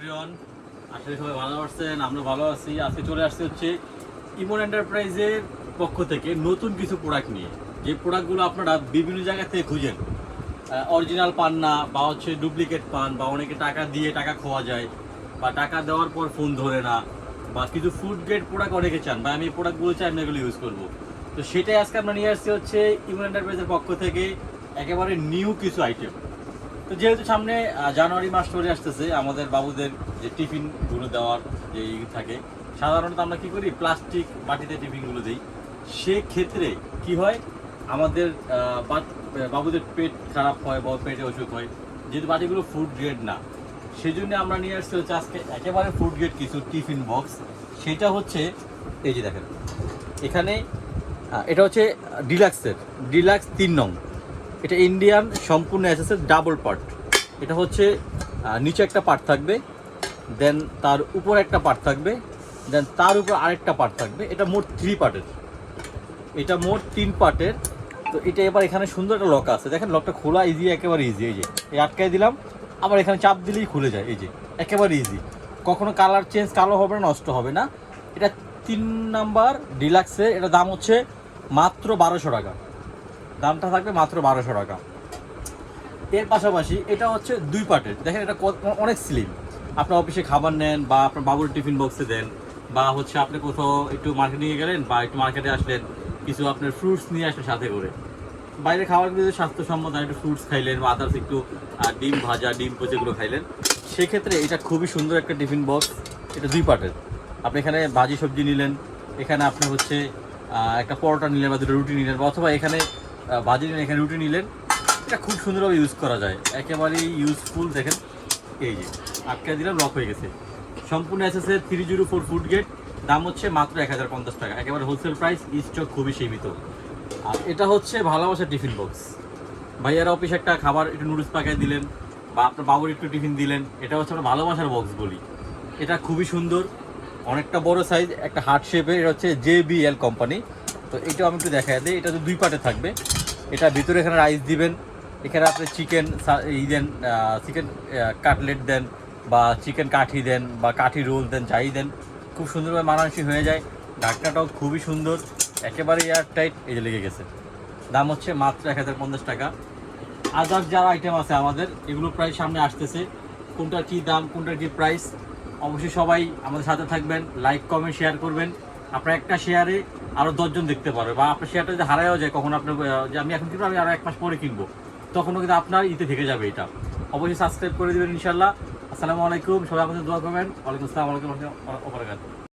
Everyone, আসলে সবাই ভালো আছেন, আমরা ভালো আছি। আজকে চলে আসছে হচ্ছে ইমন এন্টারপ্রাইজের পক্ষ থেকে নতুন কিছু প্রোডাক্ট নিয়ে। যে প্রোডাক্টগুলো আপনারা বিভিন্ন জায়গা থেকে খুঁজেন অরিজিনাল পান না, বা হচ্ছে ডুপ্লিকেট পান, বা অনেকে টাকা দিয়ে টাকা খোয়া যায়, বা টাকা দেওয়ার পর ফোন ধরে না, বা কিছু ফুড গ্রেড প্রোডাক্ট অনেকে চান বা আমি এই প্রোডাক্টগুলো চাই, আমি এগুলো ইউজ করব। তো সেটাই আজকে আমরা নিয়ে আসছি হচ্ছে ইমন এন্টারপ্রাইজের পক্ষ থেকে, একেবারে নিউ কিছু আইটেম তো যেহেতু সামনে জানুয়ারি মাস চলে আসতেছে, আমাদের বাবুদের যে টিফিনগুলো দেওয়ার যে থাকে, সাধারণত আমরা কি করি, প্লাস্টিক বাটিতে টিফিনগুলো দিই। সেক্ষেত্রে কি হয়, আমাদের বাবুদের পেট খারাপ হয় বা পেটে অসুখ হয়, যেহেতু বাটিগুলো ফুড গ্রেড না সেই জন্য আমরা নিয়ে আসতে হচ্ছে আজকে একেবারে ফুড গ্রেড কিছু টিফিন বক্স সেটা হচ্ছে, এই যে দেখেন, এখানে এটা হচ্ছে ডিলাক্সের, ডিলাক্স তিন নং। এটা ইন্ডিয়ান সম্পূর্ণ এসএসের ডাবল পার্ট এটা হচ্ছে নিচে একটা পার্ট থাকবে দেন তার উপর একটা পার্ট থাকবে দেন তার উপর আরেকটা পার্ট থাকবে। এটা মোট থ্রি পার্টের এটা মোট তিন পার্টের তো এটা এবার এখানে সুন্দর একটা লক আছে। দেখেন লকটা খোলা ইজি একেবারে ইজি এই যে। এই আটকায় দিলাম। আবার এখানে চাপ দিলেই খুলে যায়, এই যে। একেবারে ইজি কখনো কালার চেঞ্জ কালো হবে না, নষ্ট হবে না। এটা তিন নাম্বার ডিলাক্সের এটা দাম হচ্ছে মাত্র বারোশো টাকা। দামটা থাকবে মাত্র বারোশো টাকা। এর পাশাপাশি এটা হচ্ছে দুই পার্টের দেখেন এটা অনেক স্লিম আপনার অফিসে খাবার নেন বা আপনার বাবুর টিফিন বক্সে দেন, বা হচ্ছে আপনি কোথাও একটু মার্কেটে নিয়ে গেলেন বা একটু মার্কেটে আসলেন, কিছু আপনার ফ্রুটস নিয়ে আসলেন সাথে করে। বাইরে খাবার যদি স্বাস্থ্যসম্মত একটু ফ্রুটস খাইলেন বা আদার্স একটু ডিম ভাজা, ডিম পচেগুলো খাইলেন, সেক্ষেত্রে এটা খুবই সুন্দর একটা টিফিন বক্স এটা দুই পার্টের আপনি এখানে ভাজি সবজি নিলেন, এখানে আপনি হচ্ছে একটা পরোটা নিলেন বা দুটো রুটি নিলেন, বা অথবা এখানে ভাজি এখানে রুটি নিলেন। এটা খুব সুন্দরভাবে ইউজ করা যায়। একেবারেই ইউজফুল দেখেন। এই যে, আটকে দিলাম লক হয়ে গেছে। সম্পূর্ণ এসেছে three zero four food grade দাম হচ্ছে মাত্র এক হাজার পঞ্চাশ টাকা। একেবারে হোলসেল প্রাইস স্টক খুবই সীমিত। আর এটা হচ্ছে ভালোবাসা টিফিন বক্স ভাইয়ারা অফিসে একটা খাবার, একটু নুডলস পাকায় দিলেন, বা আপনার বাবুর একটু টিফিন দিলেন, এটা হচ্ছে আমরা ভালোবাসার বক্স বলি। এটা খুবই সুন্দর, অনেকটা বড় সাইজ একটা হার্ট শেপের এটা হচ্ছে জে বি এল কোম্পানি তো এটাও আমি একটু দেখা দিই। এটা তো দুই পার্টে থাকবে। এটা ভিতরে এখানে রাইস দিবেন, এখানে আপনি চিকেন ই দেন চিকেন কাটলেট দেন বা চিকেন কাঠি দেন বা কাঠি রোল দেন, যাই দেন, খুব সুন্দরভাবে মানানসই হয়ে যায়। ঢাকনাটাও খুবই সুন্দর একেবারে এয়ার টাইট এই যে লেগে গেছে। দাম হচ্ছে মাত্র এক হাজার পঞ্চাশ টাকা। আদার যারা আইটেম আছে আমাদের, এগুলো প্রায় সামনে আসতেছে। কোনটার কি দাম কোনটার কি প্রাইস অবশ্যই সবাই আমাদের সাথে থাকবেন লাইক কমেন্ট শেয়ার করবেন। আপনার একটা শেয়ারে আরও দশজন দেখতে পারবে বা আপনার শেয়ারটা যদি হারায়ও যায়, কখন আপনার যে আমি এখন কিনবো, আমি আরও এক মাস পরে কিনবো। তখনও কিন্তু আপনার ইতে থেকে যাবে এটা। অবশ্যই সাবস্ক্রাইব করে দেবেন ইনশাল্লাহ আসসালামু আলাইকুম। সবাই আমাদের দোয়া করবেন। ওয়ালাইকুম আসসালাম। ওয়ালাইকুম আসসালাম